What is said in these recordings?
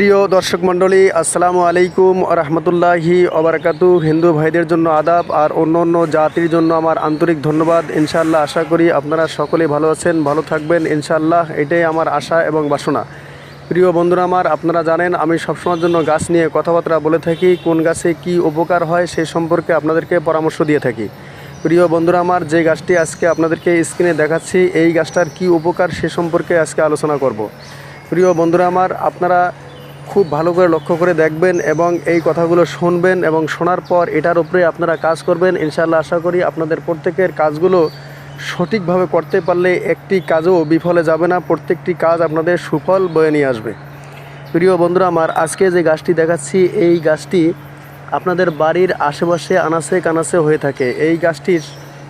প্রিয় দর্শক মণ্ডলী, আসসালামু আলাইকুম রহমতুল্লাহি অবরাকাতু হিন্দু ভাইদের জন্য আদাব আর অন্য অন্য জাতির জন্য আমার আন্তরিক ধন্যবাদ। ইনশাআল্লাহ আশা করি আপনারা সকলে ভালো আছেন, ভালো থাকবেন। ইনশাআল্লাহ এটাই আমার আশা এবং বাসনা। প্রিয় বন্ধুরা আমার, আপনারা জানেন আমি সবসময়ের জন্য গাছ নিয়ে কথাবার্তা বলে থাকি, কোন গাছে কি উপকার হয় সেই সম্পর্কে আপনাদেরকে পরামর্শ দিয়ে থাকি। প্রিয় বন্ধুরা আমার, যে গাছটি আজকে আপনাদেরকে স্ক্রিনে দেখাচ্ছি, এই গাছটার কি উপকার সে সম্পর্কে আজকে আলোচনা করব। প্রিয় বন্ধুরা আমার, আপনারা খুব ভালো করে লক্ষ্য করে দেখবেন এবং এই কথাগুলো শুনবেন এবং শোনার পর এটার উপরে আপনারা কাজ করবেন। ইনশাআল্লাহ আশা করি আপনাদের প্রত্যেকের কাজগুলো সঠিকভাবে করতে পারলে একটি কাজও বিফলে যাবে না। প্রত্যেকটি কাজ আপনাদের সুফল বয়ে নিয়ে আসবে। প্রিয় বন্ধুরা, আমার আজকে যে গাছটি দেখাচ্ছি, এই গাছটি আপনাদের বাড়ির আশেপাশে আনাসে কানাসে হয়ে থাকে। এই গাছটির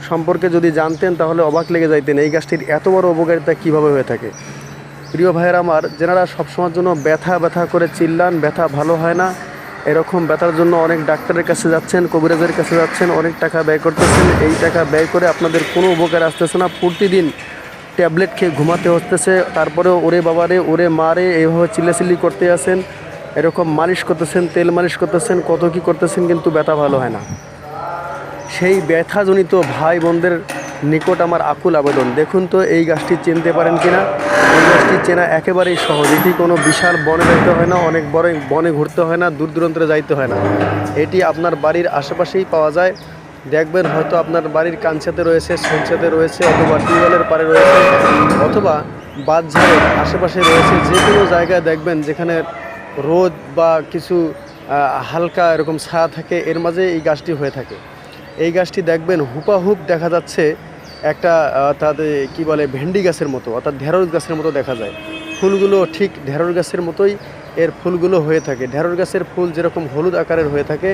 সম্পর্কে যদি জানতেন তাহলে অবাক লেগে যাইতেন। এই গাছটির এত বড় উপকারিতা কীভাবে হয়ে থাকে? প্রিয় ভাইয়ের আমার, যেনারা সবসময়ের জন্য ব্যথা ব্যথা করে চিল্লান, ব্যথা ভালো হয় না, এরকম ব্যথার জন্য অনেক ডাক্তারের কাছে যাচ্ছেন, কবিরাজের কাছে যাচ্ছেন, অনেক টাকা ব্যয় করতেছেন। এই টাকা ব্যয় করে আপনাদের কোনো উপকার আসতেছে না। প্রতিদিন ট্যাবলেট খেয়ে ঘুমাতে হতেছে তারপরেও ওরে বাবারে, ওরে মারে এইভাবে চিল্লাচিল্লি করতে আসেন এরকম মালিশ করতেছেন, তেল মালিশ করতেছেন, কত কি করতেছেন, কিন্তু ব্যথা ভালো হয় না। সেই ব্যথাজনিত ভাই বোনদের নিকট আমার আকুল আবেদন। দেখুন তো, এই গাছটি চিনতে পারেন কিনা? এই গাছটি চেনা একেবারেই সহজ। এটি কোনো বিশাল বনে যাইতে হয় না, অনেক বড় বনে ঘুরতে হয় না, দূর দূরান্তরে যাইতে হয় না। এটি আপনার বাড়ির আশেপাশেই পাওয়া যায়। দেখবেন হয়তো আপনার বাড়ির কাঞ্চাতে রয়েছে সঞ্চাতে রয়েছে, অথবা টিউবওয়েলের পারে রয়েছে, অথবা বাঁধঝাড়ের আশেপাশে রয়েছে। যে কোনো জায়গায় দেখবেন যেখানে রোদ বা কিছু হালকা এরকম ছায়া থাকে, এর মাঝে এই গাছটি হয়ে থাকে। এই গাছটি দেখবেন হুপাহুপ দেখা যাচ্ছে। একটা অর্থাৎ কি বলে, ভেন্ডি গাছের মতো, অর্থাৎ ঢেঁড়স গাছের মতো দেখা যায়। ফুলগুলো ঠিক ঢেঁড়স গাছের মতোই এর ফুলগুলো হয়ে থাকে। ঢেঁড়স গাছের ফুল যেরকম হলুদ আকারের হয়ে থাকে,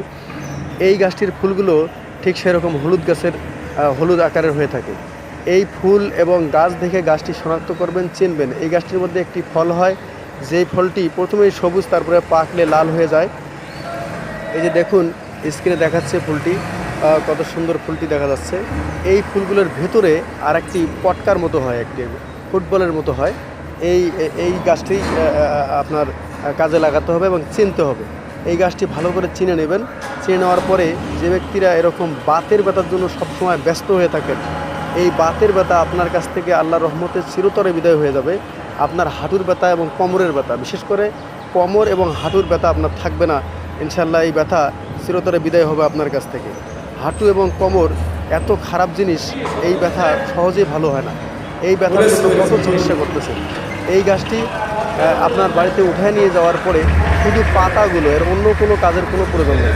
এই গাছটির ফুলগুলো ঠিক সেরকম হলুদ গাছের হলুদ আকারের হয়ে থাকে। এই ফুল এবং গাছ দেখে গাছটি শনাক্ত করবেন, চিনবেন। এই গাছটির মধ্যে একটি ফল হয়, যেই ফলটি প্রথমেই সবুজ, তারপরে পাকলে লাল হয়ে যায়। এই যে দেখুন, স্ক্রিনে দেখাচ্ছে ফুলটি। কত সুন্দর ফুলটি দেখা যাচ্ছে। এই ফুলগুলোর ভেতরে আর একটি পটকার মতো হয়, একটি ফুটবলের মতো হয়। এই এই গাছটি আপনার কাজে লাগাতে হবে এবং চিনতে হবে। এই গাছটি ভালো করে চিনে নেবেন। চিনে নেওয়ার পরে যে ব্যক্তিরা এরকম বাতের ব্যথার জন্য সবসময় ব্যস্ত হয়ে থাকেন, এই বাতের ব্যথা আপনার কাছ থেকে আল্লাহ রহমতের চিরতরে বিদায় হয়ে যাবে। আপনার হাঁটুর ব্যথা এবং কোমরের ব্যথা, বিশেষ করে কোমর এবং হাঁটুর ব্যথা আপনার থাকবে না। ইনশাল্লাহ এই ব্যথা চিরতরে বিদায় হবে আপনার কাছ থেকে। হাঁটু এবং কোমর এত খারাপ জিনিস এই ব্যথা সহজেই ভালো হয় না। এই ব্যথার জন্য কত চিকিৎসা করতেছেন এই গাছটি আপনার বাড়িতে উঠায় নিয়ে যাওয়ার পরে শুধু পাতাগুলো এর অন্য কোনো কাজের কোনো প্রয়োজন নেই।